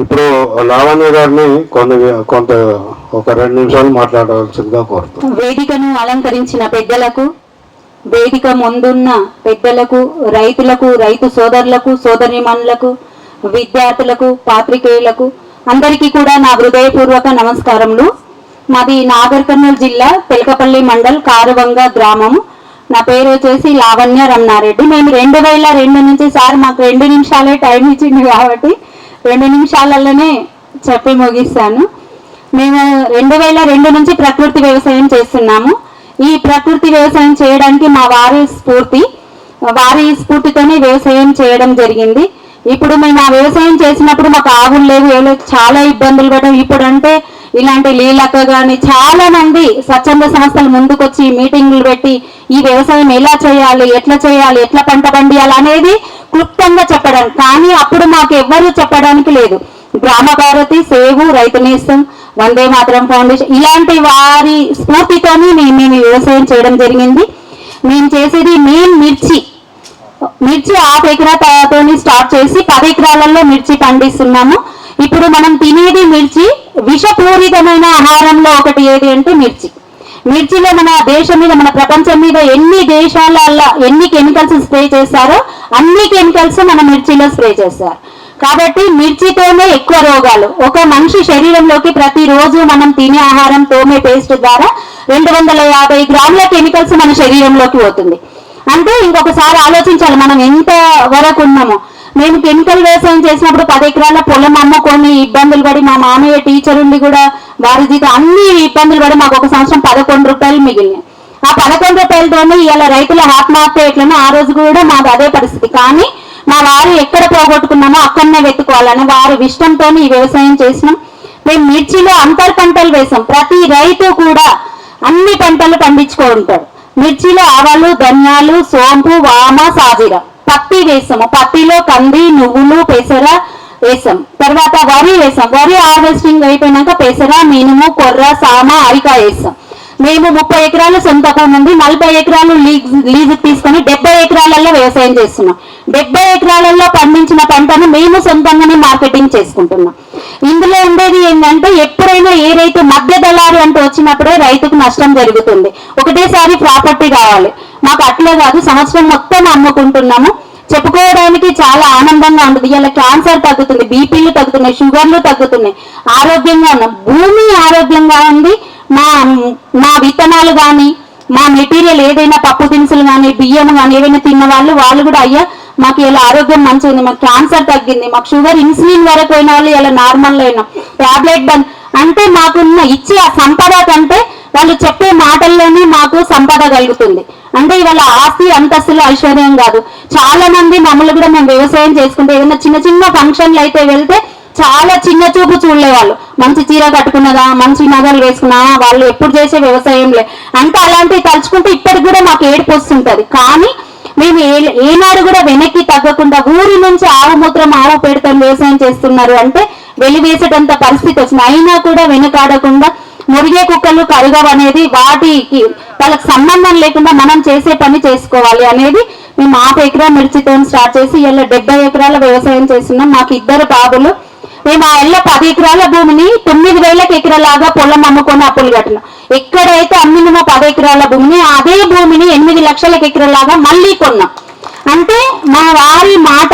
ఇప్పుడు లావణ్య గారిని కొంత కొంత ఒక రెండు నిమిషాలు మాట్లాడవలసిందిగా కోరుతున్నాను. వేదికను అలంకరించిన పెద్దలకు వేదిక ముందున్న పెద్దలకు రైతులకు రైతు సోదరులకు సోదరిమణులకు విద్యార్థులకు పాత్రికేయులకు అందరికీ కూడా నా హృదయపూర్వక నమస్కారములు. మాది నాగర్ కర్నూలు జిల్లా తెలకపల్లి మండల్ కారువంగ గ్రామం నా పేరు వచ్చేసి లావణ్య రమణారెడ్డి. మేము రెండు వేల రెండు నుంచి సార్ మాకు రెండు నిమిషాలే టైం ఇచ్చింది కాబట్టి రెండు నిమిషాలలోనే చెప్పి ముగిస్తాను. మేము రెండు వేల రెండు నుంచి ప్రకృతి వ్యవసాయం చేస్తున్నాము. ఈ ప్రకృతి వ్యవసాయం చేయడానికి మా వారి స్ఫూర్తి వారి స్ఫూర్తితోనే వ్యవసాయం చేయడం జరిగింది. ఇప్పుడు మేము ఆ వ్యవసాయం చేసినప్పుడు మాకు ఆవులు లేవు ఏం చాలా ఇబ్బందులు పడ్డాం. ఇప్పుడు అంటే ఇలాంటి లీలక కానీ చాలా మంది స్వచ్ఛంద సంస్థలు ముందుకొచ్చి మీటింగ్లు పెట్టి ఈ వ్యవసాయం ఎలా చేయాలి ఎట్లా చేయాలి ఎట్లా పంట పండియాలి అనేది క్లుప్తంగా చెప్పడం కానీ అప్పుడు మాకు ఎవ్వరూ చెప్పడానికి లేదు. గ్రామ భారతి సేవు రైతు నేస్తం వందే మాతరం ఫౌండేషన్ ఇలాంటి వారి స్ఫూర్తితోని మేము మేము వ్యవసాయం చేయడం జరిగింది. మేము చేసేది మెయిన్ మిర్చి. మిర్చి హాఫ్ ఎకరాతోని స్టార్ట్ చేసి పది ఎకరాలలో మిర్చి పండిస్తున్నాము. ఇప్పుడు మనం తినేది మిర్చి విషపూరితమైన ఆహారంలో ఒకటి ఏది అంటే మిర్చి. మిర్చిలో మన దేశం మీద మన ప్రపంచం మీద ఎన్ని దేశాలలో ఎన్ని కెమికల్స్ స్ప్రే చేస్తారో అన్ని కెమికల్స్ మన మిర్చిలో స్ప్రే చేస్తారు కాబట్టి మిర్చితోనే ఎక్కువ రోగాలు. ఒక మనిషి శరీరంలోకి ప్రతిరోజు మనం తినే ఆహారం తోమే పేస్ట్ ద్వారా రెండు వందల యాభై గ్రాముల కెమికల్స్ మన శరీరంలోకి పోతుంది. అంటే ఇంకొకసారి ఆలోచించాలి మనం ఎంత వరకు ఉన్నామో. మేము కెమికల్ వ్యవసాయం చేసినప్పుడు పది ఎకరాల పొలం అమ్ముకొని ఇబ్బందులు పడి మా మామయ్య టీచర్ ఉండి కూడా వారి జీతం అన్ని ఇబ్బందులు పడి మాకు ఒక సంవత్సరం పదకొండు రూపాయలు మిగిలినాయి. ఆ పదకొండు రూపాయలతోనే ఇవాళ రైతుల ఆత్మహత్యలను ఆ రోజు కూడా మాకు అదే పరిస్థితి. కానీ మా వారు ఎక్కడ పోగొట్టుకున్నామో అక్కడనే వెతుకోవాలని వారి ఇష్టంతో ఈ వ్యవసాయం చేసినాం. మేము మిర్చిలో అంతర్ పంటలు వేసాం. ప్రతి రైతు కూడా అన్ని పంటలు పండించుకుంటాడు. మిర్చిలో ఆవాలు ధనియాలు సోంపు వామ సాజీర పత్తి వేసాము. పత్తిలో కంది నువ్వులు పెసర వేసాం. తర్వాత వరి వేసాం. వరి హార్వెస్టింగ్ అయిపోయినాక పెసర మినుము కొర్ర సామ అరికా వేసాం. మేము ముప్పై ఎకరాలు సొంత భూమి ఉంది నలభై ఎకరాలు లీజ్ లీజుకు తీసుకొని డెబ్బై ఎకరాలలో వ్యవసాయం చేస్తున్నాం. డెబ్బై ఎకరాలలో పండించిన పంటను మేము సొంతంగానే మార్కెటింగ్ చేసుకుంటున్నాం. ఇందులో ఉండేది ఏంటంటే ఎప్పుడైనా ఏ రైతు మధ్య దళారు అంటూ వచ్చినప్పుడే రైతుకు నష్టం జరుగుతుంది. ఒకటేసారి ప్రాపర్టీ కావాలి. మాకు అట్లే కాదు సంవత్సరం మొత్తం అమ్ముకుంటున్నాము. చెప్పుకోవడానికి చాలా ఆనందంగా ఉంటుంది. ఇలా క్యాన్సర్ తగ్గుతుంది బీపీలు తగ్గుతున్నాయి షుగర్లు తగ్గుతున్నాయి. ఆరోగ్యంగా ఉన్నాం. భూమి ఆరోగ్యంగా ఉంది. మా మా విత్తనాలు కానీ మా మెటీరియల్ ఏదైనా పప్పు దినుసులు కానీ బియ్యం కానీ ఏవైనా తిన్న వాళ్ళు వాళ్ళు కూడా అయ్యా మాకు ఇలా ఆరోగ్యం మంచిగా ఉంది మాకు క్యాన్సర్ తగ్గింది మాకు షుగర్ ఇన్సులిన్ వరకు పోయిన వాళ్ళు ఇలా నార్మల్ అయినా. టాబ్లెట్ బంద్ అంటే మాకున్న ఇచ్చే ఆ సంపద కంటే వాళ్ళు చెప్పే మాటల్లోనే మాకు సంపద కలుగుతుంది. అంటే ఇవాళ ఆస్తి అంతస్తులు ఐశ్వర్యం కాదు. చాలా మంది మమ్మల్ని కూడా మేము వ్యవసాయం చేసుకుంటే ఏదైనా చిన్న చిన్న ఫంక్షన్లు అయితే వెళ్తే చాలా చిన్న చూపు చూడలే వాళ్ళు మంచి చీర కట్టుకున్నదా మంచి నగలు వేసుకున్నావా వాళ్ళు ఎప్పుడు చేసే వ్యవసాయంలే అంటే అలాంటివి తలుచుకుంటే ఇప్పటికి కూడా మాకు ఏడుపు వస్తుంటుంది. కానీ మేము ఏ- ఏనాడు కూడా వెనక్కి తగ్గకుండా ఊరి నుంచి ఆవు మూత్రం ఆవు పెడతాం వ్యవసాయం చేస్తున్నారు అంటే వెలివేసేటంత పరిస్థితి వచ్చింది. అయినా కూడా వెనకాడకుండా మురిగే కుక్కలు కరుగవు అనేది వాటికి వాళ్ళకి సంబంధం లేకుండా మనం చేసే పని చేసుకోవాలి అనేది మేము హాఫ్ ఎకరా మిర్చితో స్టార్ట్ చేసి ఇలా డెబ్బై ఎకరాల వ్యవసాయం చేస్తున్నాం. మాకు ఇద్దరు బాబులు మేము ఆ ఇళ్ళ పది ఎకరాల భూమిని తొమ్మిది వేలకు ఎకరాలాగా పొలం అమ్ముకొని అప్పులు కట్టినాం. ఎక్కడైతే అమ్మినమో పది ఎకరాల భూమిని అదే భూమిని ఎనిమిది లక్షలకు ఎకరాలాగా మళ్ళీ కొన్నాం. అంటే మా వారి మాట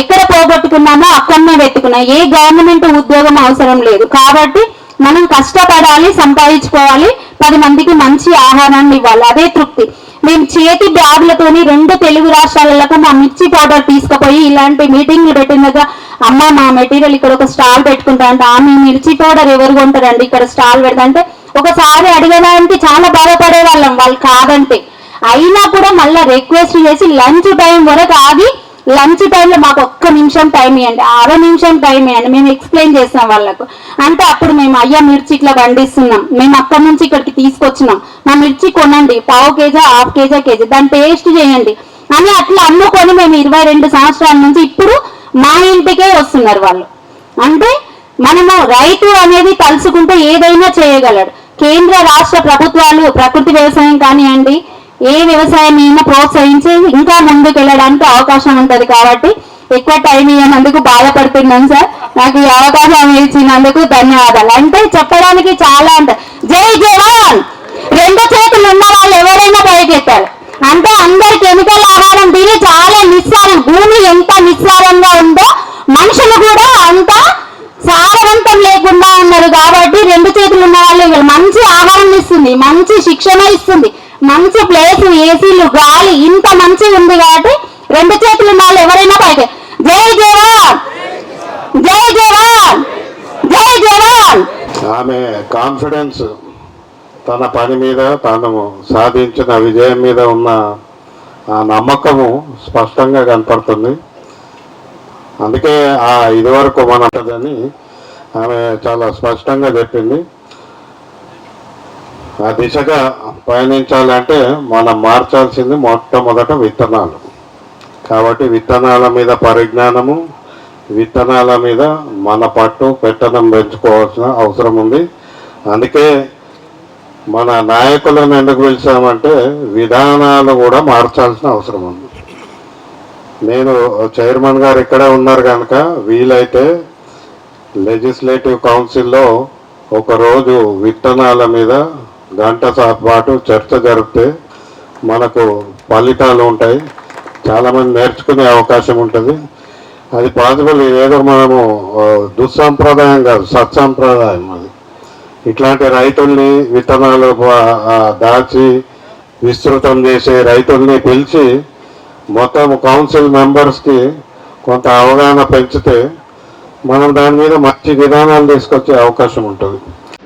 ఎక్కడ పోగొట్టుకున్నామో అక్కడనే వెతుకున్నాం. ఏ గవర్నమెంట్ ఉద్యోగం అవసరం లేదు. కాబట్టి మనం కష్టపడాలి సంపాదించుకోవాలి పది మందికి మంచి ఆహారాన్ని ఇవ్వాలి. అదే తృప్తి. మేము చేతి బ్యాగులతోని రెండు తెలుగు రాష్ట్రాలకు మా మిర్చి పౌడర్ తీసుకుపోయి ఇలాంటి మీటింగ్లు పెట్టినగా అమ్మ మా మెటీరియల్ ఇక్కడ ఒక స్టాల్ పెట్టుకుంటా అంటే ఆమె మిర్చి పౌడర్ ఎవరు కొంటారండి? ఇక్కడ స్టాల్ పెడతా ఒకసారి అడగడానికి చాలా బాధపడే వాళ్ళం వాళ్ళు కాదంటే. అయినా కూడా మళ్ళీ రిక్వెస్ట్ చేసి లంచ్ టైం వరకు ఆగి లంచ్ టైంలో మాకు ఒక్క నిమిషం టైం ఇవ్వండి అర నిమిషం టైం ఇవ్వండి మేము ఎక్స్ప్లెయిన్ చేస్తాం వాళ్ళకు. అంటే అప్పుడు మేము అయ్యా మిర్చి ఇట్లా పండిస్తున్నాం. మేము అక్కడి నుంచి ఇక్కడికి తీసుకొచ్చినాం. మా మిర్చి కొనండి. పావు కేజీ హాఫ్ కేజీ కేజీ. దాన్ని టేస్ట్ చేయండి. అని అట్లా అమ్ముకొని మేము ఇరవై రెండు సంవత్సరాల నుంచి ఇప్పుడు మా ఇంటికే వస్తున్నారు వాళ్ళు. అంటే మనము రైతు అనేది తలుసుకుంటే ఏదైనా చేయగలడు. కేంద్ర రాష్ట్ర ప్రభుత్వాలు ప్రకృతి వ్యవసాయం కానివ్వండి ఏ వ్యవసాయం అయినా ప్రోత్సహించి ఇంకా ముందుకు వెళ్ళడానికి అవకాశం ఉంటది కాబట్టి ఎక్కువ టైం ఇవ్వనందుకు బాధపడుతున్నాను సార్. నాకు ఈ అవకాశం ఇచ్చినందుకు ధన్యవాదాలు. అంటే చెప్పడానికి చాలా అంటారు జై జవాన్! రెండు చేతులు ఉన్న వాళ్ళు ఎవరైనా పైకెత్తారు. అంటే అందరు కెమికల్ ఆహారం తిని చాలా నిస్సారం. భూమి ఎంత నిస్సారంగా ఉందో మనుషులు కూడా అంత సారవంతం లేకుండా ఉన్నారు కాబట్టి రెండు చేతులు ఉన్న వాళ్ళు మంచి ఆహారం ఇస్తుంది మంచి శిక్షణ ఇస్తుంది. మంచి ప్లేస్ ఏసీలు గాలి ఇంత మంచి ఉంది కాబట్టి రెండు చేతులు ఉన్న ఎవరైనా పైకి. జై జవాన్! జై జవాన్! జై జవాన్! ఆమె కాన్ఫిడెన్స్ తన పని మీద తాను సాధించిన విజయం మీద ఉన్న ఆ నమ్మకము స్పష్టంగా కనపడుతుంది. అందుకే ఆ ఇదివరకు మనదని ఆమె చాలా స్పష్టంగా చెప్పింది. ఆ దిశగా పయనించాలంటే మనం మార్చాల్సింది మొట్టమొదట విత్తనాలు. కాబట్టి విత్తనాల మీద పరిజ్ఞానము విత్తనాల మీద మన పట్టు పెట్టడం పెంచుకోవాల్సిన అవసరం ఉంది. అందుకే మన నాయకులను ఎందుకు పిలిచామంటే విధానాలు కూడా మార్చాల్సిన అవసరం ఉంది. నేను చైర్మన్ గారు ఇక్కడే ఉన్నారు కనుక వీలైతే లెజిస్లేటివ్ కౌన్సిల్లో ఒకరోజు విత్తనాల మీద గంట పాటు చర్చ జరిపితే మనకు ఫలితాలు ఉంటాయి. చాలామంది నేర్చుకునే అవకాశం ఉంటుంది. అది పాసిబుల్ ఏదో మనము దుస్సాంప్రదాయం కాదు సత్సాంప్రదాయం అది. ఇట్లాంటి రైతుల్ని విత్తనాలు దాచి విస్తృతం చేసే రైతుల్ని పిలిచి మొత్తం కౌన్సిల్ మెంబర్స్కి కొంత అవగాహన పెంచితే మనం దాని మీద మంచి విధానాలు తీసుకొచ్చే అవకాశం ఉంటుంది.